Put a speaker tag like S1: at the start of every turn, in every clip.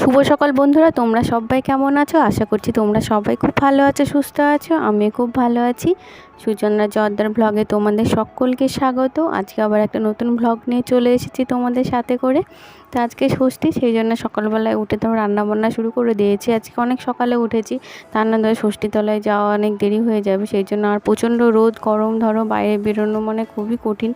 S1: শুভ সকাল বন্ধুরা, তোমরা সবাই কেমন আছো? আশা করছি তোমরা সবাই খুব ভালো আছো, সুস্থ আছো আমি খুব ভালো আছি। সুচন্দ্রা জর্দার ব্লগে তোমাদের সকলকে স্বাগত। আজকে আবার একটা নতুন ব্লগ নিয়ে চলে এসেছি তোমাদের সাথে করে। তো আজকে ষষ্ঠী, সেই জন্য সকালবেলায় উঠে তো রান্নাবান্না শুরু করে দিয়েছি। আজকে অনেক সকালে উঠেছি, তার না ধরো ষষ্ঠীতলায় যাওয়া অনেক দেরি হয়ে যাবে, সেই জন্য আর প্রচণ্ড রোদ, গরম ধরো, বাইরে বেরোনো মানে খুবই কঠিন।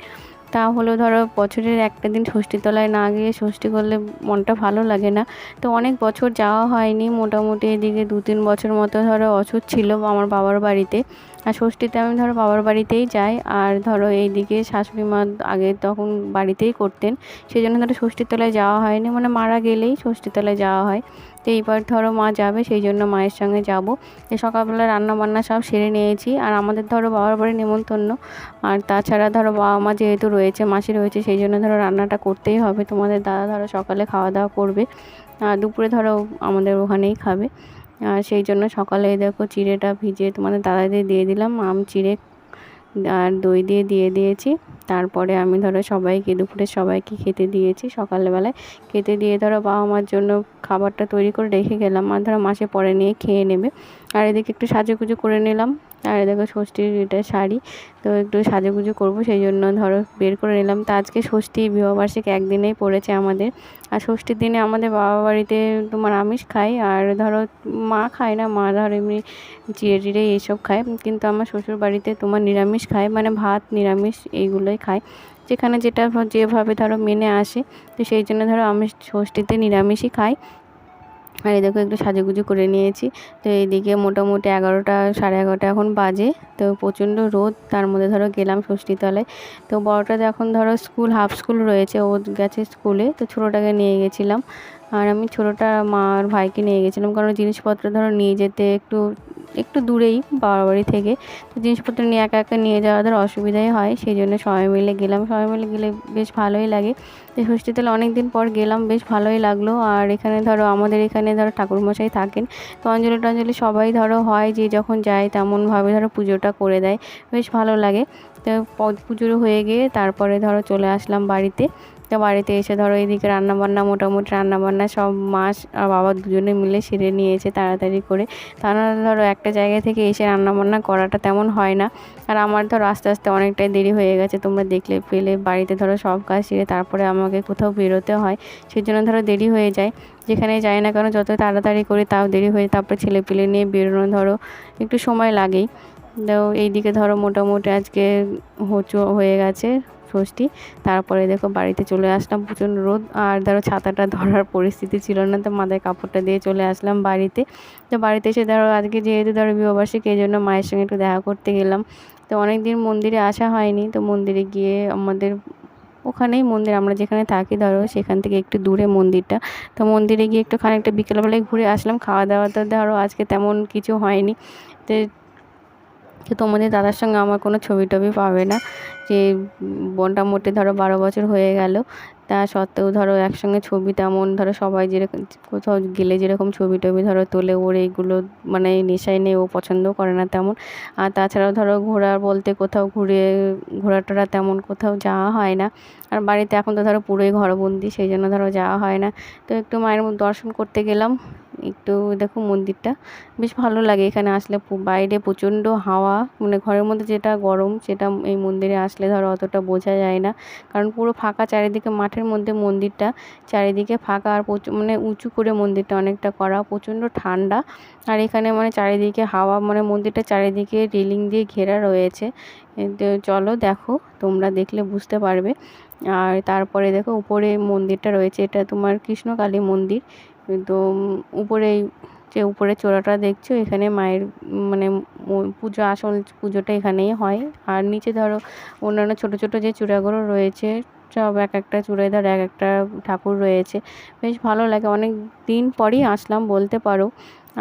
S1: তা হলো ধরো বছরের একটা দিন ষষ্ঠীতলায় না গিয়ে ষষ্ঠী করলে মনটা ভালো লাগে না। তো অনেক বছর যাওয়া হয়নি, মোটামুটি এদিকে দু তিন বছর মতো ধরো অছুত ছিল আমার বাবার বাড়িতে। আর ষষ্ঠীতে আমি ধরো বাবার বাড়িতেই যাই, আর ধরো এইদিকে শাশুড়ি মা আগে তখন বাড়িতেই করতেন। সেই জন্য ধরো ষষ্ঠীতলায় যাওয়া হয়নি মানে মারা গেলেই ষষ্ঠীতলায় যাওয়া হয়। তো এইবার ধরো মা যাবে সেই জন্য মায়ের সঙ্গে যাব। সকালবেলা রান্না বান্না সব সেরে নিয়েছি, আর আমাদের ধরো বাবার বাড়ি নেমন্তন্ন আর তাছাড়া ধরো বাবা মা যেহেতু রয়েছে মাসি রয়েছে, সেই জন্য ধরো রান্নাটা করতেই হবে। তোমাদের দাদা ধরো সকালে খাওয়া দাওয়া করবে। আর দুপুরে ধরো আমাদের ওখানেই খাবে। আর সেই জন্য সকালে দেখো চিড়েটা ভিজে তোমাদের দাদাদের দিয়ে দিলাম। আম, চিড়ে আর দই দিয়ে দিয়ে দিয়েছি। তারপরে আমি ধরো সবাইকে দুপুরে সবাইকে খেতে দিয়েছি। সকালবেলায় খেতে দিয়ে ধরো বাবা মার জন্য খাবারটা তৈরি করে রেখে গেলাম। আর ধরো মাসে পরে নিয়ে খেয়ে নেবে। আর এদিকে একটু সাজুগুজু করে নিলাম। আর দেখো ষষ্ঠীর এটা শাড়ি। তো একটু সাজুগুজু করব, সেই জন্য ধরো বের করে নিলাম। তো আজকে ষষ্ঠী, বিবাহবার্ষিক একদিনেই পড়েছে আমাদের। আর ষষ্ঠীর দিনে আমাদের বাবা বাড়িতে তোমার আমিষ খাই, আর ধরো মা খায় না, মা ধরো এমনি চিড়ে টিড়ে এইসব খায়। কিন্তু আমার শ্বশুর বাড়িতে তোমার নিরামিষ খায় মানে ভাত, নিরামিষ এইগুলোই খায়। যেখানে যেটা যেভাবে ধরো মেনে আসে, তো সেই জন্য ধরো আমি ষষ্ঠীতে নিরামিষই খাই। আর এই দেখো একটু সাজুগুজু করে নিয়েছি। তো এইদিকে মোটামুটি এগারোটা, সাড়ে এগারোটা এখন বাজে। তো প্রচণ্ড রোদ, তার মধ্যে ধরো গেলাম ষষ্ঠীতলায় তো বড়টা এখন ধরো স্কুল, হাফ স্কুল রয়েছে, ও গেছে স্কুলে। তো ছোটোটাকে নিয়ে গেছিলাম। আর আমি ছোটোটা মা আর ভাইকে নিয়ে গেছিলাম। কারণ জিনিসপত্র ধরো নিয়ে যেতে একটু একটু দূরেই বাবার বাড়ি থেকে। তো জিনিসপত্র নিয়ে একা একা নিয়ে যাওয়া ধর অসুবিধাই হয়, সেই জন্য সবাই মিলে গেলাম। সবাই মিলে গেলে বেশ ভালোই লাগে। তো ষষ্ঠীতলা অনেক দিন পর গেলাম, বেশ ভালোই লাগল। আর এখানে ধরো আমাদের এখানে ধরো ঠাকুরমশাই থাকেন। তো অঞ্জলি টঞ্জলি সবাই ধরো হয়, যে যখন যায় তেমনভাবে ধরো পুজোটা করে দেয়। বেশ ভালো লাগে। তো পুজো হয়ে গিয়ে তারপরে ধরো চলে আসলাম বাড়িতে। তো বাড়িতে এসে ধরো এদিকে রান্নাবান্না, মোটামুটি রান্নাবান্না সব মাস আর বাবা দুজনে মিলে সেরে নিয়েছে তাড়াতাড়ি করে। তা তারা ধরো একটা জায়গা থেকে এসে রান্নাবান্না করাটা তেমন হয় না। আর আমার ধরো আস্তে আস্তে অনেকটাই দেরি হয়ে গেছে, তোমরা দেখলে পেলে বাড়িতে ধরো সব কাজ সেরে তারপরে আমাকে কোথাও বেরোতে হয় সেই জন্য ধরো দেরি হয়ে যায়। যেখানে যাই না কেন যত তাড়াতাড়ি করে তাও দেরি হয়ে তারপরে ছেলে পেলে নিয়ে বেরোনো ধরো একটু সময় লাগেই। তো এইদিকে ধরো মোটামুটি আজকে হোচো হয়ে গেছে ষষ্ঠী। তারপরে দেখো বাড়িতে চলে আসলাম প্রচণ্ড রোদ। আর ধরো ছাতাটা ধরার পরিস্থিতি ছিল না, তো মাথায় কাপড়টা দিয়ে চলে আসলাম বাড়িতে। তো বাড়িতে এসে ধরো আজকে যেহেতু ধরো বিবাহবার্ষিকী, এই জন্য মায়ের সঙ্গে একটু দেখা করতে গেলাম। তো অনেক দিন মন্দিরে আসা হয়নি, তো মন্দিরে গিয়ে আমাদের ওখানেই মন্দির, আমরা যেখানে থাকি ধরো সেখান থেকে একটু দূরে মন্দিরটা। তো মন্দিরে গিয়ে একটু খানিকটা বিকেলবেলায় ঘুরে আসলাম। খাওয়া দাওয়া তো ধরো আজকে তেমন কিছু হয়নি। তো তো তোমাদের দাদার সঙ্গে আমার কোনো ছবি টবি পাবে না। যে বোনটা মোটে ধরো বারো বছর হয়ে গেল, তা সত্ত্বেও ধরো একসঙ্গে ছবি তেমন ধরো সবাই যেরকম কোথাও গেলে যেরকম ছবি টবি ধরো তোলে, ওর এইগুলো মানে নেশায় নেই, ও পছন্দও করে না তেমন। আর তাছাড়াও ধরো ঘোরা বলতে কোথাও ঘুরে ঘোরা টোরা তেমন কোথাও যাওয়া হয় না। আর বাড়িতে এখন তো ধরো পুরোই ঘরবন্দি, সেই জন্য ধরো যাওয়া হয় না। তো একটু মায়ের দর্শন করতে গেলাম। একটু দেখো মন্দিরটা। বেশ ভালো লাগে এখানে আসলে বাইরে প্রচণ্ড হাওয়া। মানে ঘরের মধ্যে যেটা গরম, সেটা এই মন্দিরে আসলে ধরো অতটা বোঝা যায় না। কারণ পুরো ফাঁকা চারিদিকে মাঠের মধ্যে মন্দিরটা। চারিদিকে ফাঁকা আর মানে উঁচু করে মন্দিরটা অনেকটা করা। প্রচণ্ড ঠান্ডা। আর এখানে মানে চারিদিকে হাওয়া। মানে মন্দিরটা চারিদিকে রেলিং দিয়ে ঘেরা রয়েছে। চলো দেখো, তোমরা দেখলে বুঝতে পারবে। আর তারপরে দেখো উপরে মন্দিরটা রয়েছে। এটা তোমার কৃষ্ণকালী মন্দির। তো উপরে যে উপরে চূড়াটা দেখছ, এখানে মায়ের মানে পুজো আসল পুজোটা এখানেই হয়। আর নিচে ধরো অন্যান্য ছোট ছোট যে চূড়াগুলো রয়েছে, সব এক একটা চূড়ায় ধর এক একটা ঠাকুর রয়েছে। বেশ ভালো লাগে। অনেক দিন পরই আসলাম বলতে পারো।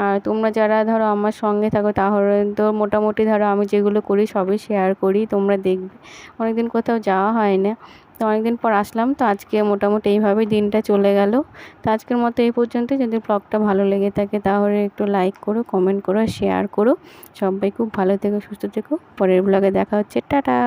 S1: আর তোমরা যারা ধরো আমার সঙ্গে থাকো, তাহলে তো মোটামুটি ধরো আমি যেগুলো করি সবই শেয়ার করি, তোমরা দেখবে। অনেকদিন কোথাও যাওয়া হয় না তো অনেকদিন পর আসলাম, তো আজকে মোটামুটি এইভাবেই দিনটা চলে গেল। তো আজকের মতো এই পর্যন্ত, যদি ব্লগটা ভালো লেগে থাকে তাহলে একটু লাইক করো কমেন্ট করো শেয়ার করো। সবাই খুব ভালো থেকো, সুস্থ থেকো। পরের ব্লগে দেখা হচ্ছে, টাটা!